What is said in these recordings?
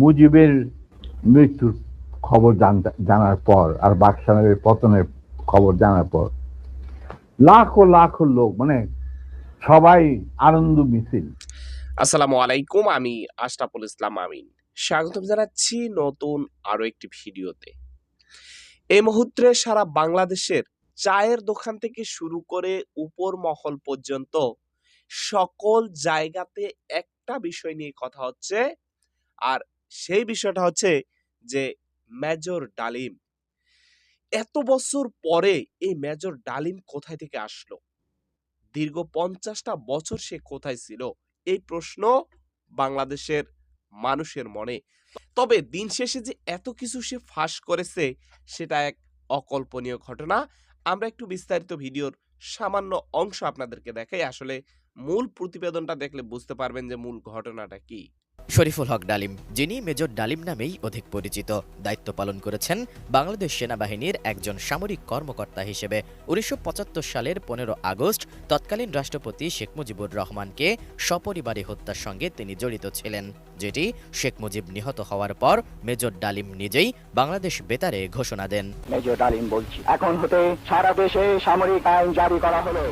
মুজিবের মৃত্যুর খবর জানার পর, আর বাকশালের পতনের খবর জানার পর, লাখো লাখো লোক মানে সবাই আনন্দ মিছিল। আসসালামু আলাইকুম, আমি আশরাফুল ইসলাম আমিন। স্বাগতম জানাচ্ছি নতুন আরও একটি ভিডিওতে। এই মুহূর্তে সারা বাংলাদেশের চায়ের দোকান থেকে শুরু করে উপর মহল পর্যন্ত সকল জায়গাতে একটা বিষয় নিয়ে কথা হচ্ছে, আর সেই বিষয়টা হচ্ছে যে মেজর ডালিম। এত বছর পরে এই মেজর ডালিম কোথায় থেকে আসলো? দীর্ঘ পঞ্চাশটা বছর সে কোথায় ছিল? এই প্রশ্ন বাংলাদেশের মানুষের মনে। তবে দিন শেষে যে এত কিছু সে ফাঁস করেছে, সেটা এক অকল্পনীয় ঘটনা। আমরা একটু বিস্তারিত ভিডিওর সামান্য অংশ আপনাদেরকে দেখাই। আসলে মূল প্রতিবেদনটা দেখলে বুঝতে পারবেন যে মূল ঘটনাটা কি। শরীফুল হক ডালিম, যিনি মেজর ডালিম নামেই অধিক পরিচিত। দায়িত্ব পালন করেছেন বাংলাদেশ সেনাবাহিনীর একজন সামরিক কর্মকর্তা হিসেবে। উনিশশো পঁচাত্তর সালের পনেরো আগস্ট তৎকালীন রাষ্ট্রপতি শেখ মুজিবুর রহমানকে সপরিবারে হত্যার সঙ্গে তিনি জড়িত ছিলেন, যেটি শেখ মুজিব নিহত হওয়ার পর মেজর ডালিম নিজেই বাংলাদেশ বেতারে ঘোষণা দেন। মেজর ডালিম বলছি, এখন হতে সারা দেশে সামরিক আইন জারি করা হলো।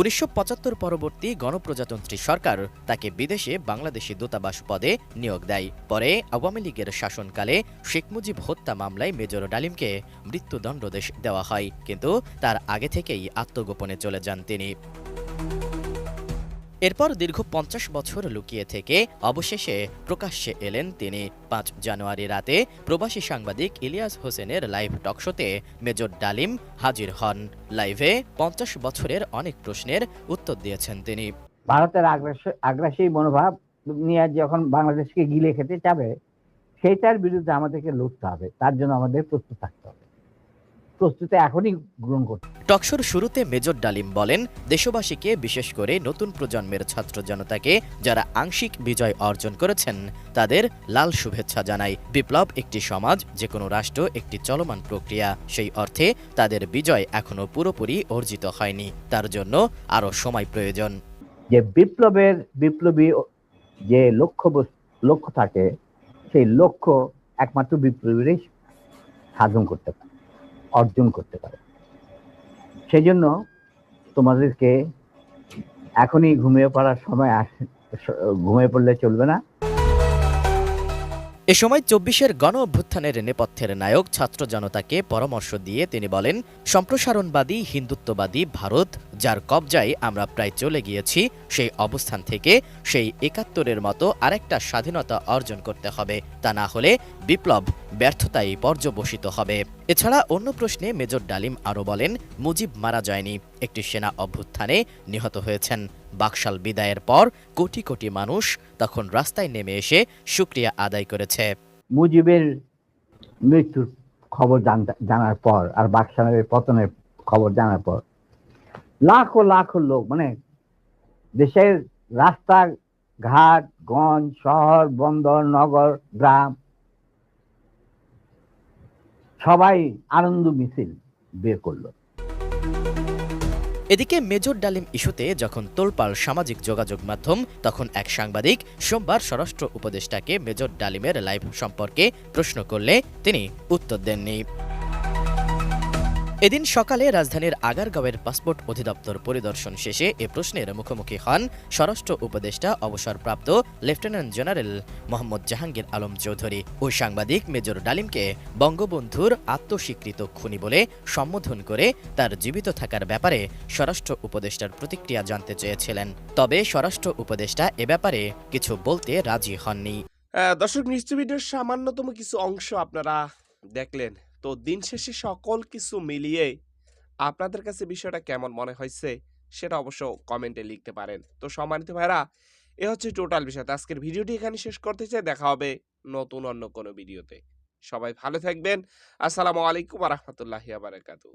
উনিশশো পঁচাত্তর পরবর্তী গণপ্রজাতন্ত্রী সরকার তাকে বিদেশে বাংলাদেশি দূতাবাস পদে নিয়োগ দেয়। পরে আওয়ামী লীগের শাসনকালে শেখ মুজিব হত্যা মামলায় মেজর ডালিমকে মৃত্যুদণ্ডদেশ দেওয়া হয়, কিন্তু তার আগে থেকেই আত্মগোপনে চলে যান তিনি। এরপর দীর্ঘ পঞ্চাশ বছর লুকিয়ে থেকে অবশেষে প্রকাশ্যে এলেন তিনি। পাঁচ জানুয়ারি রাতে প্রবাসী সাংবাদিক ইলিয়াস হোসেনের লাইভ টকশোতে মেজর ডালিম হাজির হন। লাইভে পঞ্চাশ বছরের অনেক প্রশ্নের উত্তর দিয়েছেন তিনি। ভারতের আগ্রাস- মনোভাব নিয়ে যখন বাংলাদেশকে গিলে খেতে চাবে, সেইটার বিরুদ্ধে আমাদেরকে লড়তে হবে। তার জন্য আমাদের প্রস্তুত থাকতে হবে। প্রস্তুতি এখনই গ্রহণ করতে টকশোর শুরুতে মেজর ডালিম বলেন দেশবাসীকে বিশেষ করে নতুন প্রজন্মের ছাত্র জনতাকে যারা আংশিক বিজয় অর্জন করেছেন তাদের লাল শুভেচ্ছা জানাই। বিপ্লব একটি সমাজ যে কোনো রাষ্ট্র একটি চলমান প্রক্রিয়া। সেই অর্থে তাদের বিজয় এখনও পুরোপুরি অর্জিত হয়নি। তার জন্য আরও সময় প্রয়োজন। যে বিপ্লবের বিপ্লবী যে লক্ষ্য লক্ষ্য থাকে সেই লক্ষ্য একমাত্র বিপ্লবীরাই সাধন করতে পারে অর্জন করতে পারে। সেই জন্য তোমাদেরকে এখনই ঘুমিয়ে পড়ার সময় আস- ঘুমিয়ে পড়লে চলবে না। এ সময় চব্বিশের গণ অভ্যুত্থানের নেপথ্যের নায়ক ছাত্র জনতাকে পরামর্শ দিয়ে তিনি বলেন, সম্প্রসারণবাদী, হিন্দুত্ববাদী ভারত, যার কবজায় আমরা প্রায় চলে গিয়েছি, সেই অবস্থান থেকে সেই একাত্তরের মতো আরেকটা স্বাধীনতা অর্জন করতে হবে। তা না হলে বিপ্লব ব্যর্থতায় পর্যবসিত হবে। এছাড়া অন্য প্রশ্নে মেজর ডালিম আরও বলেন, মুজিব মারা যায়নি। একটি সেনা অভ্যুত্থানে নিহত হয়েছেন। বাকশাল বিদায়ের পর কোটি কোটি মানুষ তখন রাস্তায় নেমে এসে সুক্রিয়া আদায় করেছে। মুজিবের মৃত্যুর খবর জানার পর আর বাকশালের পতনের খবর জানার পর লাখো লাখো লোক মানে দেশের রাস্তা ঘাট গঞ্জ, শহর, বন্দর, নগর, গ্রাম সবাই আনন্দ মিছিল বের করল। এদিকে মেজর ডালিম ইস্যুতে যখন তোলপাল সামাজিক যোগাযোগ মাধ্যম, তখন এক সাংবাদিক সোমবার স্বরাষ্ট্র উপদেষ্টাকে মেজর ডালিমের লাইভ সম্পর্কে প্রশ্ন করলে তিনি উত্তর দেননি। এদিন সকালে রাজধানীর আগারগাঁওয়ের পাসপোর্ট অধিদপ্তর পরিদর্শন শেষে এ প্রশ্নের মুখোমুখি হন স্বরাষ্ট্র উপদেষ্টা, অবসরপ্রাপ্ত লেফটেন্যান্ট জেনারেল মোহাম্মদ জাহাঙ্গীর আলম চৌধুরী ওই সাংবাদিক মেজর ডালিমকে বঙ্গবন্ধুর আত্মস্বীকৃত খুনি বলে সম্বোধন করে তার জীবিত থাকার ব্যাপারে স্বরাষ্ট্র উপদেষ্টার প্রতিক্রিয়া জানতে চেয়েছিলেন। তবে স্বরাষ্ট্র উপদেষ্টা এ ব্যাপারে কিছু বলতে রাজি হননি। দর্শক নিশ্চয় ভিডিওর সামান্যতম কিছু অংশ আপনারা দেখলেন। তো দিন শেষে সকল কিছু মিলিয়ে আপনাদের কাছে বিষয়টা কেমন মনে হয়েছে সেটা অবশ্য কমেন্টে লিখতে পারেন। তো সম্মানিত ভাইরা এ হচ্ছে টোটাল বিষয়। আজকের ভিডিওটি এখানে শেষ করতে চাই। দেখা হবে নতুন অন্য কোনো ভিডিওতে। সবাই ভালো থাকবেন। আসসালামু আলাইকুম রহমতুল্লাহ আবারাকাতু